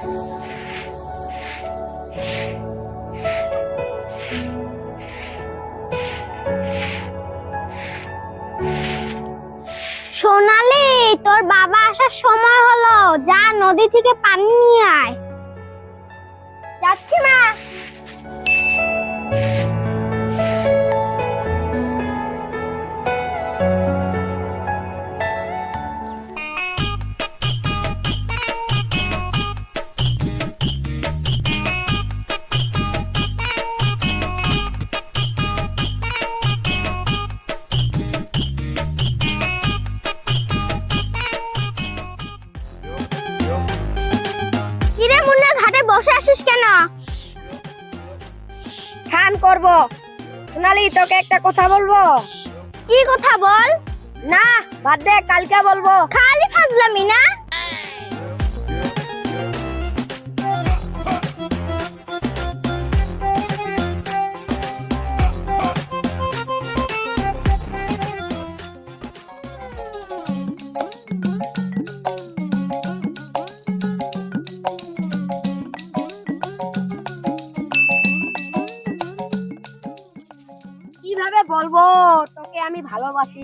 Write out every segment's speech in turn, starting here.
সোনালি তোর বাবা আসার সময় হলো। যা নদী থেকে পানি নিয়ে আয়। যাচ্ছি মা। স্নান করব। সোনালি তোকে একটা কথা বলব? কি কথা বল? না বাদ দে কালকে বলব। খালি ফাজলামি না? বলব তোকে আমি ভালোবাসি।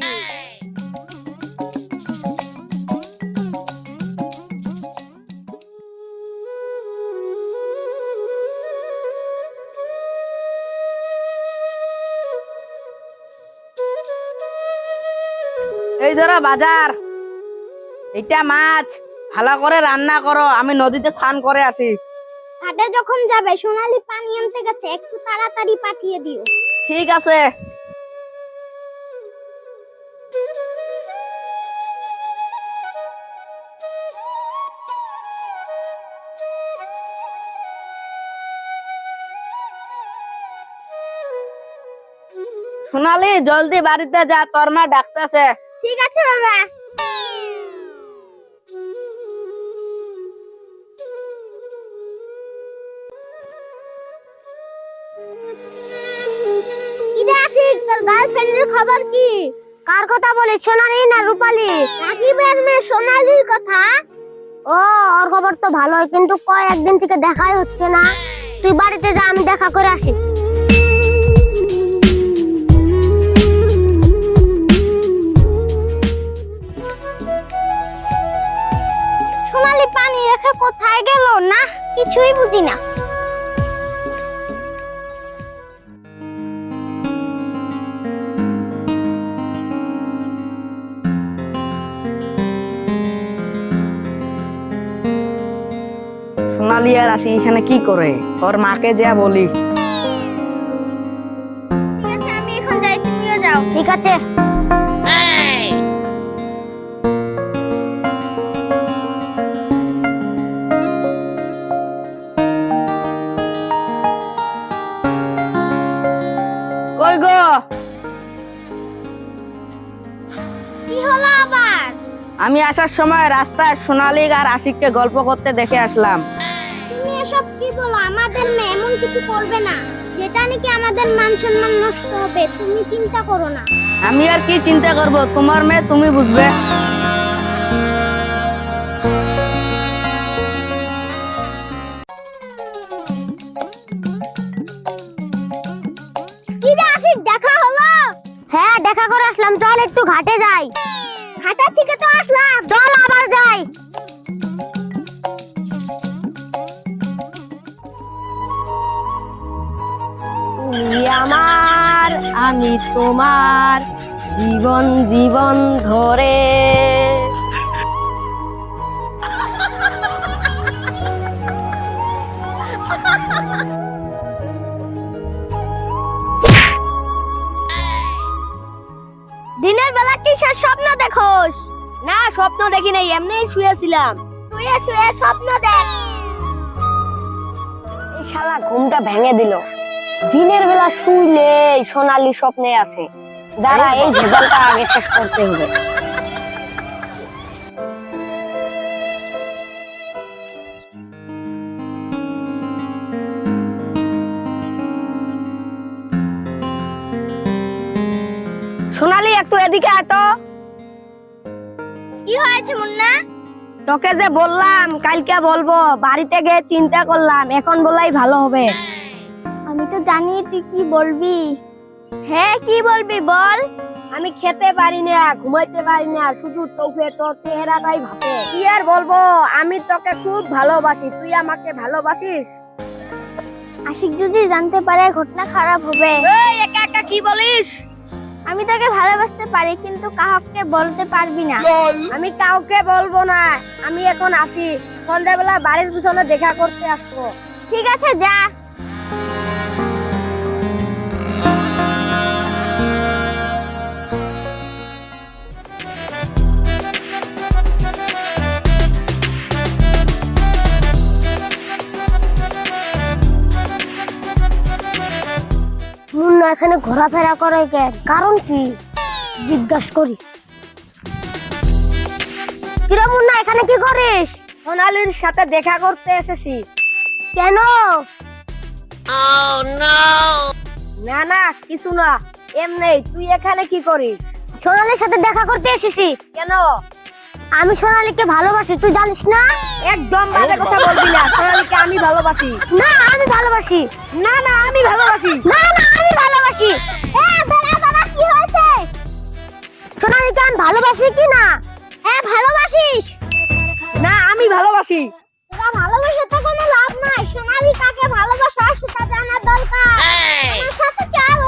এই ধরো বাজার এটা মাছ ভালো করে রান্না করো আমি নদীতে স্নান করে আসি। ঘাটে যখন যাবে সোনালি পানি আনতে গেছে একটু তাড়াতাড়ি পাঠিয়ে দিও। ঠিক আছে। সোনালি জলদি বাড়িতে যা, তোর মা ডাকতেছে। ঠিক আছে, বাবা। খবর কি? কার কথা না সোনালির কথা? ও, ওর খবর তো ভালোই, কিন্তু থেকে দেখাই হচ্ছে না। তুই বাড়িতে যা, আমি দেখা করে আসি। আসি এখানে কি করে? তোর মাকে যা বলি। ঠিক আছে আমি এখন যাই তুমিও যাও। ঠিক আছে। কই গো? কি হলো আবার? আমি আসার সময় রাস্তায় সোনালি আর আশিককে গল্প করতে দেখে আসলাম। এসব কি বলো? আমাদের মেয়ে এমন কিছু করবে না। যেটা নাকি আমাদের মান সম্মান নষ্ট হবে তুমি চিন্তা করো না। আমি আর কি চিন্তা করব? তোমার মেয়ে তুমি বুঝবে। দেখা হলো? হ্যাঁ দেখা করে আসলাম। চল একটু ঘাটে যাই। ঘাটা থেকে তো আসলাম। চল আবার যাই। আমি তোমার জীবন জীবন ধরে। দিনের বেলা কিসের স্বপ্ন দেখোস? না, স্বপ্ন দেখি নাই এমনি শুয়েছিলাম। শুয়ে শুয়ে স্বপ্ন দেখ। শালা ঘুমটা ভেঙে দিল। দিনের বেলা শুইলে সোনালি স্বপ্নে আছে। দাঁড়া এই ভেজালটা আগে শেষ করতে হবে। সোনালি একটু এদিকে আটো কি হয়েছে মুন্না? তোকে যে বললাম কালকে বলব বাড়িতে গিয়ে চিন্তা করলাম এখন বলাই ভালো হবে। জানি তুই কি বলবি। হ্যাঁ কি বলবি বল। আমি খেতে পারি না ঘুমাইতে পারি না শুধু তোকে তোর চেহারাটাই ভাবে। কি আর বলব? আমি তোকে খুব ভালোবাসি তুই আমাকে ভালোবাসিস। আশিক যদি জানতে পারে ঘটনা খারাপ হবে। এই একা একা কি বলিস? আমি তাকে ভালোবাসতে পারি কিন্তু কাহকে বলতে পারবি না। আমি কাউকে বলব না। আমি এখন আসি। সন্ধ্যাবেলা বাড়ির পিছনে দেখা করতে আসব। ঠিক আছে যা। এখানে ঘোরাফেরা করে কেন কারণ কি? জিজ্ঞাসা করি। কিরে মুন্না এখানে কি করিস? সোনালির সাথে দেখা করতে এসেছি। কেন? না না কিছু না। এমনি তুই এখানে কি করিস? সোনালির সাথে দেখা করতে এসেছি। কেন? আমি সোনালিকে ভালোবাসি তুই জানিস না? একদম বাজে কথা বলবি না সোনালিকে আমি ভালোবাসি। না আমি ভালোবাসি। না না আমি ভালোবাসি। না না আমি ভালোবাসি। এ বেড়া বাবা কি হয়েছে? সোনালিকে আমি ভালোবাসি কি না? হ্যাঁ ভালোবাসিস? না আমি ভালোবাসি। তোরা ভালোবাসে তো কোনো লাভ নাই। সোনালি কাকে ভালোবাসা সেটা জানার দরকার। আমার সাথে চল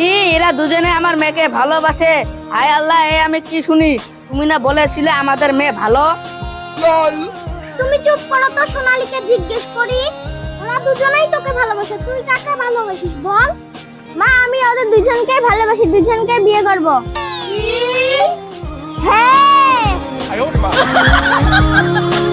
কি এরা দুজনে আমার মেয়েকে ভালোবাসে? হাই আল্লাহ এ আমি কি শুনি? তুমি না বলেছিলে আমাদের মেয়ে ভালো? তুমি চুপ করো তো সোনালীকে জিজ্ঞেস করি। ওরা দুজনেই তোকে ভালোবাসে। তুই কাকে ভালোবাসিস বল? মা আমি ওদের দুজনকে ভালোবাসি দুজনকে বিয়ে করব। হ্যাঁ।